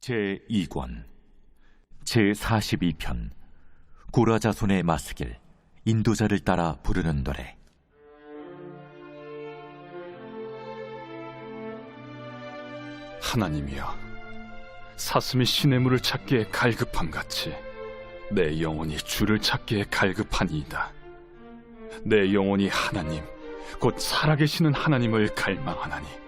제2권 제42편 고라자손의 마스길 인도자를 따라 부르는 노래. 하나님이여 사슴이 시냇물을 찾기에 갈급함 같이 내 영혼이 주를 찾기에 갈급하니이다. 내 영혼이 하나님 곧 살아계시는 하나님을 갈망하나니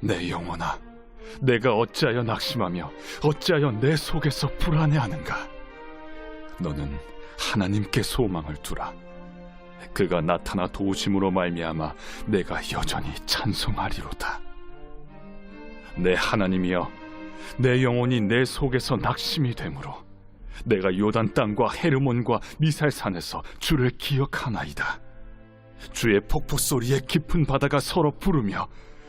내 영혼아, 내가 어찌하여 낙심하며 어찌하여 내 속에서 불안해하는가? 너는 하나님께 소망을 두라. 그가 나타나 도우심으로 말미암아 내가 여전히 찬송하리로다. 내 하나님이여 내 영혼이 내 속에서 낙심이 되므로 내가 요단 땅과 헤르몬과 미살산에서 주를 기억하나이다 주의 폭포 소리에 깊은 바다가 서로 부르며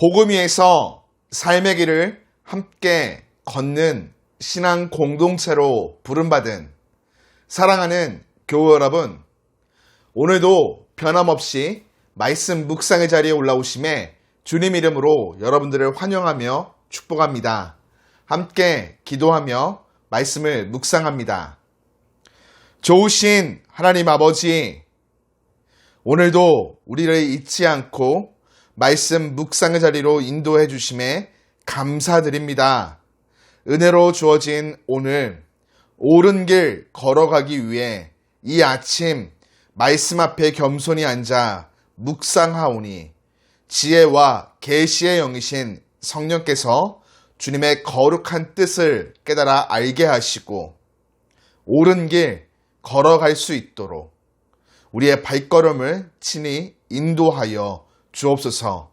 복음 위에서 삶의 길을 함께 걷는 신앙 공동체로 부름받은 사랑하는 교우 여러분, 오늘도 변함없이 말씀 묵상의 자리에 올라오심에 주님 이름으로 여러분들을 환영하며 축복합니다. 함께 기도하며 말씀을 묵상합니다. 좋으신 하나님 아버지, 오늘도 우리를 잊지 않고 말씀 묵상의 자리로 인도해 주심에 감사드립니다. 은혜로 주어진 오늘 옳은 길 걸어가기 위해 이 아침 말씀 앞에 겸손히 앉아 묵상하오니 지혜와 계시의 영이신 성령께서 주님의 거룩한 뜻을 깨달아 알게 하시고 옳은 길 걸어갈 수 있도록 우리의 발걸음을 친히 인도하여 주옵소서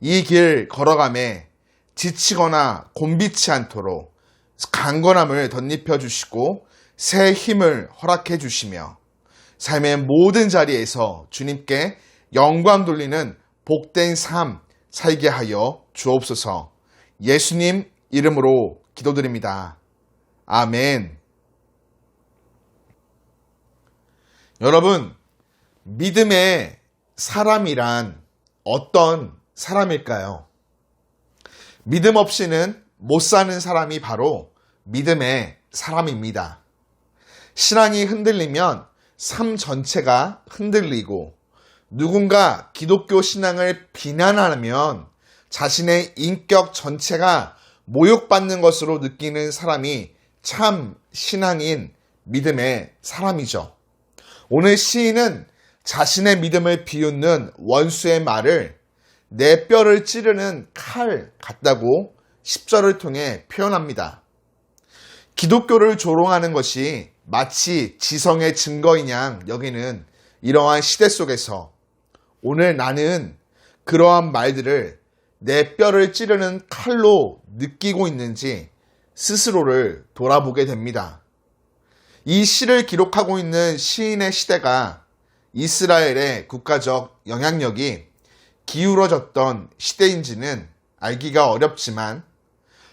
이 길 걸어감에 지치거나 곤비치 않도록 강건함을 덧입혀 주시고 새 힘을 허락해 주시며 삶의 모든 자리에서 주님께 영광 돌리는 복된 삶 살게 하여 주옵소서 예수님 이름으로 기도드립니다. 아멘. 여러분, 믿음의 사람이란 어떤 사람일까요? 믿음 없이는 못 사는 사람이 바로 믿음의 사람입니다. 신앙이 흔들리면 삶 전체가 흔들리고 누군가 기독교 신앙을 비난하면 자신의 인격 전체가 모욕받는 것으로 느끼는 사람이 참 신앙인 믿음의 사람이죠. 오늘 시인은 자신의 믿음을 비웃는 원수의 말을 내 뼈를 찌르는 칼 같다고 10절을 통해 표현합니다. 기독교를 조롱하는 것이 마치 지성의 증거인 양 여기는 이러한 시대 속에서 오늘 나는 그러한 말들을 내 뼈를 찌르는 칼로 느끼고 있는지 스스로를 돌아보게 됩니다. 이 시를 기록하고 있는 시인의 시대가 이스라엘의 국가적 영향력이 기울어졌던 시대인지는 알기가 어렵지만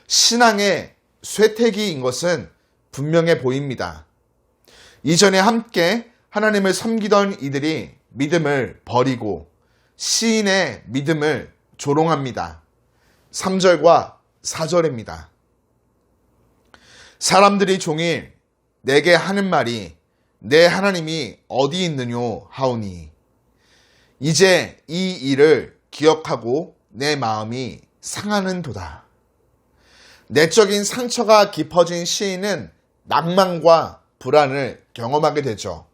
신앙의 쇠퇴기인 것은 분명해 보입니다. 이전에 함께 하나님을 섬기던 이들이 믿음을 버리고 시인의 믿음을 조롱합니다. 3절과 4절입니다. 사람들이 종일 내게 하는 말이 내 하나님이 어디 있느뇨 하오니 이제 이 일을 기억하고 내 마음이 상하는도다. 내적인 상처가 깊어진 시인은 낭만과 불안을 경험하게 되죠.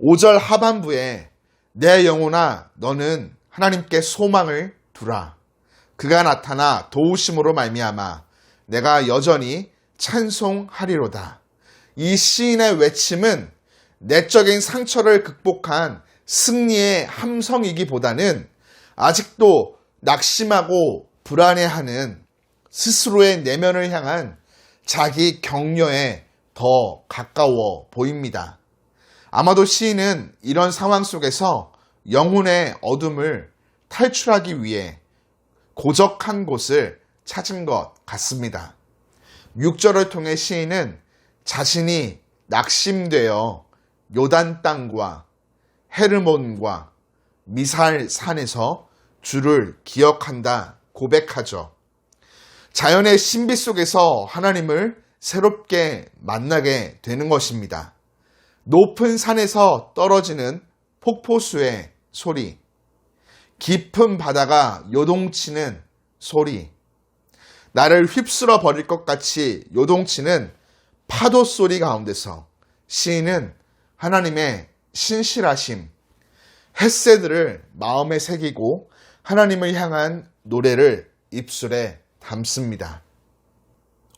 5절 하반부에 내 영혼아 너는 하나님께 소망을 두라. 그가 나타나 도우심으로 말미암아 내가 여전히 찬송하리로다. 이 시인의 외침은 내적인 상처를 극복한 승리의 함성이기보다는 아직도 낙심하고 불안해하는 스스로의 내면을 향한 자기 격려에 더 가까워 보입니다. 아마도 시인은 이런 상황 속에서 영혼의 어둠을 탈출하기 위해 고적한 곳을 찾은 것 같습니다. 6절을 통해 시인은 자신이 낙심되어 요단 땅과 헤르몬과 미살 산에서 주를 기억한다 고백하죠. 자연의 신비 속에서 하나님을 새롭게 만나게 되는 것입니다. 높은 산에서 떨어지는 폭포수의 소리, 깊은 바다가 요동치는 소리, 나를 휩쓸어 버릴 것 같이 요동치는 파도 소리 가운데서 시인은 하나님의 신실하심, 햇새들을 마음에 새기고 하나님을 향한 노래를 입술에 담습니다.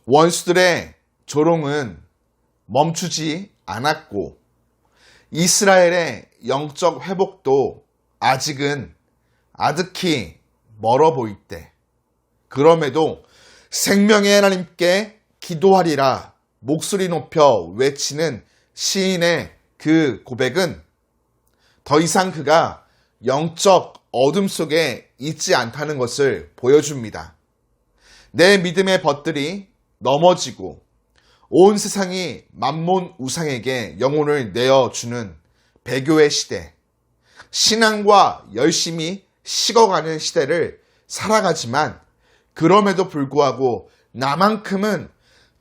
원수들의 조롱은 멈추지 않았고 이스라엘의 영적 회복도 아직은 아득히 멀어 보일 때 그럼에도 생명의 하나님께 기도하리라 목소리 높여 외치는 시인의 그 고백은 더 이상 그가 영적 어둠 속에 있지 않다는 것을 보여줍니다. 내 믿음의 벗들이 넘어지고 온 세상이 만몬 우상에게 영혼을 내어주는 배교의 시대, 신앙과 열심히 식어가는 시대를 살아가지만 그럼에도 불구하고 나만큼은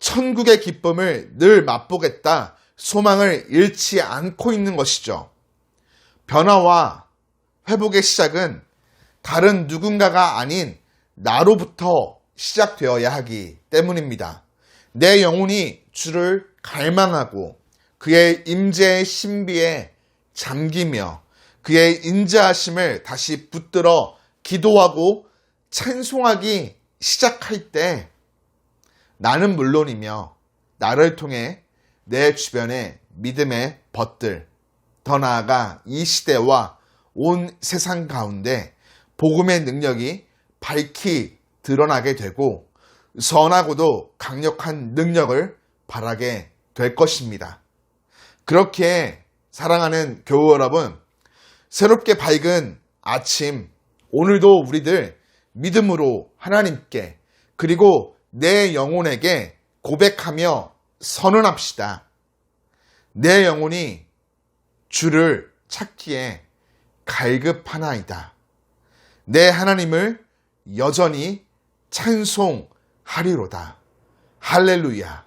천국의 기쁨을 늘 맛보겠다 소망을 잃지 않고 있는 것이죠. 변화와 회복의 시작은 다른 누군가가 아닌 나로부터 시작되어야 하기 때문입니다. 내 영혼이 주를 갈망하고 그의 임재의 신비에 잠기며 그의 인자하심을 다시 붙들어 기도하고 찬송하기 시작할 때 나는 물론이며 나를 통해 내 주변의 믿음의 벗들, 더 나아가 이 시대와 온 세상 가운데 복음의 능력이 밝히 드러나게 되고 선하고도 강력한 능력을 발하게 될 것입니다. 그렇게 사랑하는 교우 여러분, 새롭게 밝은 아침, 오늘도 우리들 믿음으로 하나님께 그리고 내 영혼에게 고백하며 선언합시다. 내 영혼이 주를 찾기에 갈급하나이다. 내 하나님을 여전히 찬송하리로다. 할렐루야.